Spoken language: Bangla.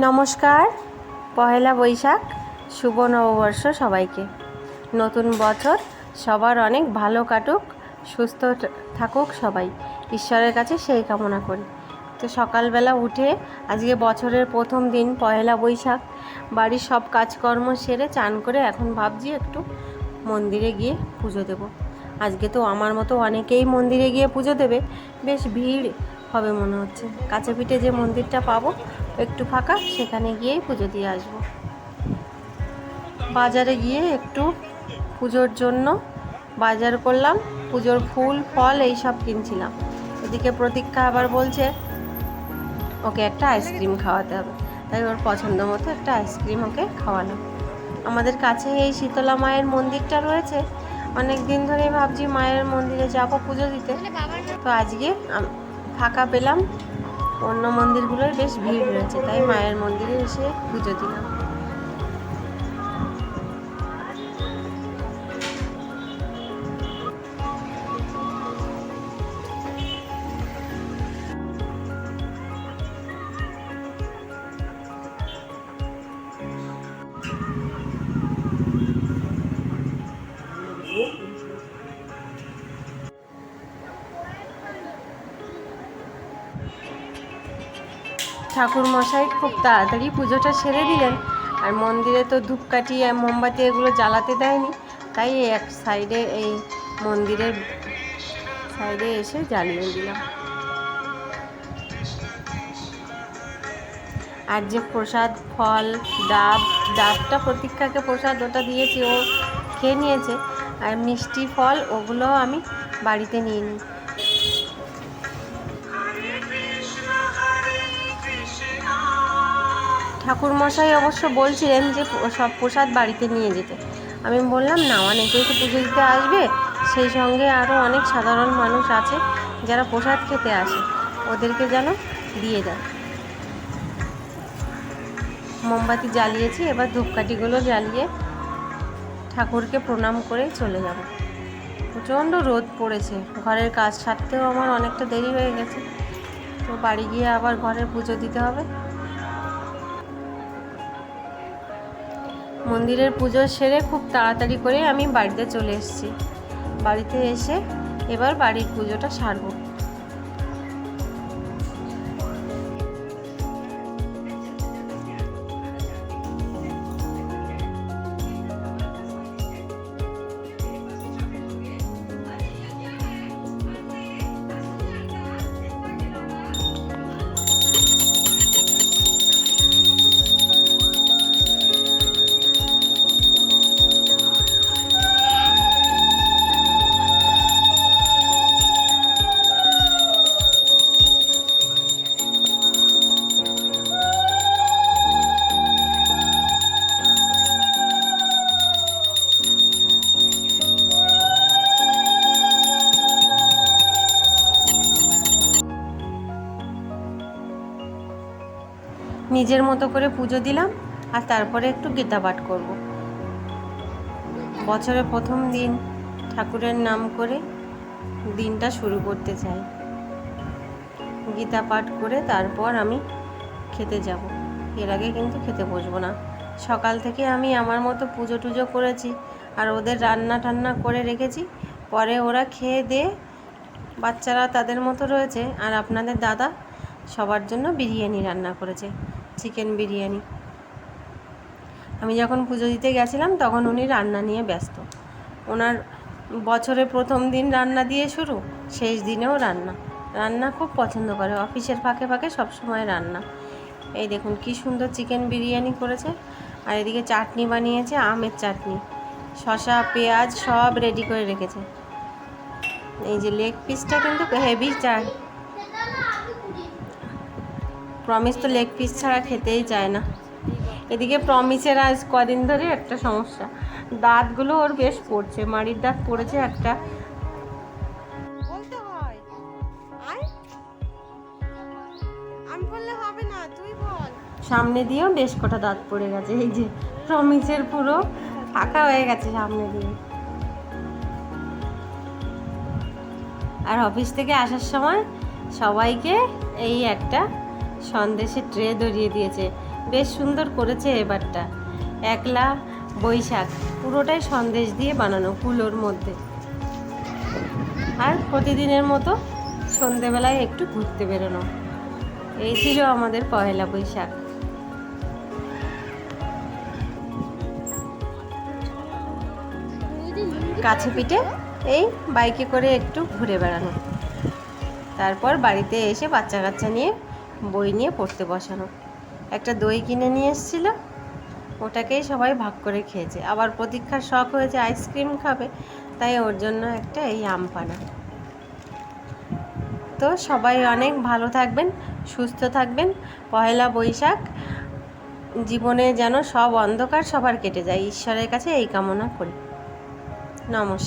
নমস্কার। পহেলা বৈশাখ, শুভ নববর্ষ সবাইকে। নতুন বছর, সবার অনেক ভালো কাটুক, সুস্থ থাকুক সবাই। ঈশ্বরের কাছে সেই কামনা করি। তো সকালবেলা উঠে আজকে বছরের প্রথম দিন, পহেলা বৈশাখ। বাড়ির সব কাজকর্ম সেরে চান করে এখন ভাবছি একটু মন্দিরে গিয়ে পুজো দেব। আজকে তো আমার মতো অনেকেই মন্দিরে গিয়ে পুজো দেবে। বেশ ভিড় হবে মনে হচ্ছে। কাছে পিঠে যে মন্দিরটা পাবো একটু ফাঁকা, সেখানে গিয়েই পুজো দিয়ে আসব। বাজারে গিয়ে একটু পুজোর জন্য বাজার করলাম, পুজোর ফুল, ফল এই সব কিনছিলাম। এদিকে প্রতীক্ষা আবার বলছে, ওকে একটা আইসক্রিম খাওয়াতে হবে। তাই ওর পছন্দ মতো একটা আইসক্রিম ওকে খাওয়ালাম। আমাদের কাছে এই শীতলা মায়ের মন্দিরটা রয়েছে। অনেক দিন ধরে ভাবছি মায়ের মন্দিরে যাব পুজো দিতে। তো আজকে ফাঁকা পেলাম অন্য মন্দিরগুলোয় বেশ ভিড় রয়েছে তাই মায়ের মন্দিরে এসে পুজো দিলাম। ঠাকুর মশাই খুব তাড়াতাড়ি পুজোটা সেরে দিলেন। আর মন্দিরে তো ধূপকাঠি আর মোমবাতি এগুলো জ্বালাতে দেয়নি। তাই এক সাইডে এই মন্দিরের সাইডে এসে জ্বালিয়ে দিলাম। আর যে প্রসাদ, ফল, ডাব, ডাবটা প্রতীক্ষাকে প্রসাদ ওটা দিয়েছি, ও খেয়ে নিয়েছে। আর মিষ্টি ফল ওগুলো আমি বাড়িতে নিয়ে নিই ঠাকুরমশাই অবশ্য বলছিলেন যে সব প্রসাদ বাড়িতে নিয়ে যেতে। আমি বললাম, না, অনেকেই তো পুজো দিতে আসবে। সেই সঙ্গে আরও অনেক সাধারণ মানুষ আছে যারা প্রসাদ খেতে আসে। ওদেরকে যেন দিয়ে দেয়। মোমবাতি জ্বালিয়েছি, এবার ধূপকাঠিগুলো জ্বালিয়ে ঠাকুরকে প্রণাম করে চলে যাব। প্রচণ্ড রোদ পড়েছে। ঘরের কাজ সারতেও আমার অনেকটা দেরি হয়ে গেছে। তো বাড়ি গিয়ে আবার ঘরের পুজো দিতে হবে। মন্দিরের পুজো সেরে খুব তাড়াতাড়ি করে আমি বাড়িতে চলে এসেছি। বাড়িতে এসে এবার বাড়ির পুজোটা সারবো। নিজের মতো করে পুজো দিলাম আর তারপরে একটু গীতা পাঠ করব। বছরের প্রথম দিন ঠাকুরের নাম করে দিনটা শুরু করতে চাই। গীতা পাঠ করে তারপর আমি খেতে যাব। এর আগে কিন্তু খেতে বসবো না। সকাল থেকে আমি আমার মতো পুজো টুজো করেছি আর ওদের রান্না টান্না করে রেখেছি। পরে ওরা খেয়ে দিয়ে বাচ্চারা তাদের মতো রয়েছে আর আপনাদের দাদা সবার জন্য বিরিয়ানি রান্না করেছে। চিকেন বিরিয়ানি। আমি যখন পুজো দিতে গেছিলাম, তখন উনি রান্না নিয়ে ব্যস্ত। ওনার বছরের প্রথম দিন রান্না দিয়ে শুরু, শেষ দিনেও রান্না। রান্না খুব পছন্দ করে, অফিসের ফাঁকে ফাঁকে সবসময় রান্না। এই দেখুন, কি সুন্দর চিকেন বিরিয়ানি করেছে। আর এদিকে চাটনি বানিয়েছে, আমের চাটনি। শসা, পেঁয়াজ সব রেডি করে রেখেছে। এই যে লেগ পিসটা কিন্তু হেভি চা প্রমিস তো লেগ পিস ছাড়া খেতেই চায় না। এদিকে প্রমিসের আজ কদিন ধরে একটা সমস্যা। দাঁতগুলো ওর বেশ পড়ছে মাড়ির দাঁত পড়েছে একটা। বলতে হয়। বললে হবে না সামনে দিয়েও বেশ কটা দাঁত পড়ে গেছে এই যে প্রমিসের পুরো ফাঁকা হয়ে গেছে সামনে দিয়ে। আর অফিস থেকে আসার সময় সবাইকে এই একটা সন্দেশের ট্রে ধরিয়ে দিয়েছে। বেশ সুন্দর করেছে এবারটা। একলা বৈশাখ, পুরোটাই সন্দেশ দিয়ে বানানো কুলোর মধ্যে। আর প্রতিদিনের মতো সন্ধেবেলায় একটু ঘুরতে বেরোনো। এই ছিল আমাদের পয়লা বৈশাখ। কাছে পিঠে এই বাইকে করে একটু ঘুরে বেড়ানো। তারপর বাড়িতে এসে বাচ্চা কাচ্চা নিয়ে বই নিয়ে পড়তে বসানো। একটা দই কিনে নিয়ে এসেছিল, ওটাকেই সবাই ভাগ করে খেয়েছে। আবার প্রতীক্ষার শখ হয়েছে, আইসক্রিম খাবে, তাই ওর জন্য একটা এই আম পানা। তো সবাই অনেক ভালো থাকবেন, সুস্থ থাকবেন। পয়লা বৈশাখ, জীবনে যেন সব অন্ধকার সবার কেটে যায়। ঈশ্বরের কাছে এই কামনা করি। নমস্কার।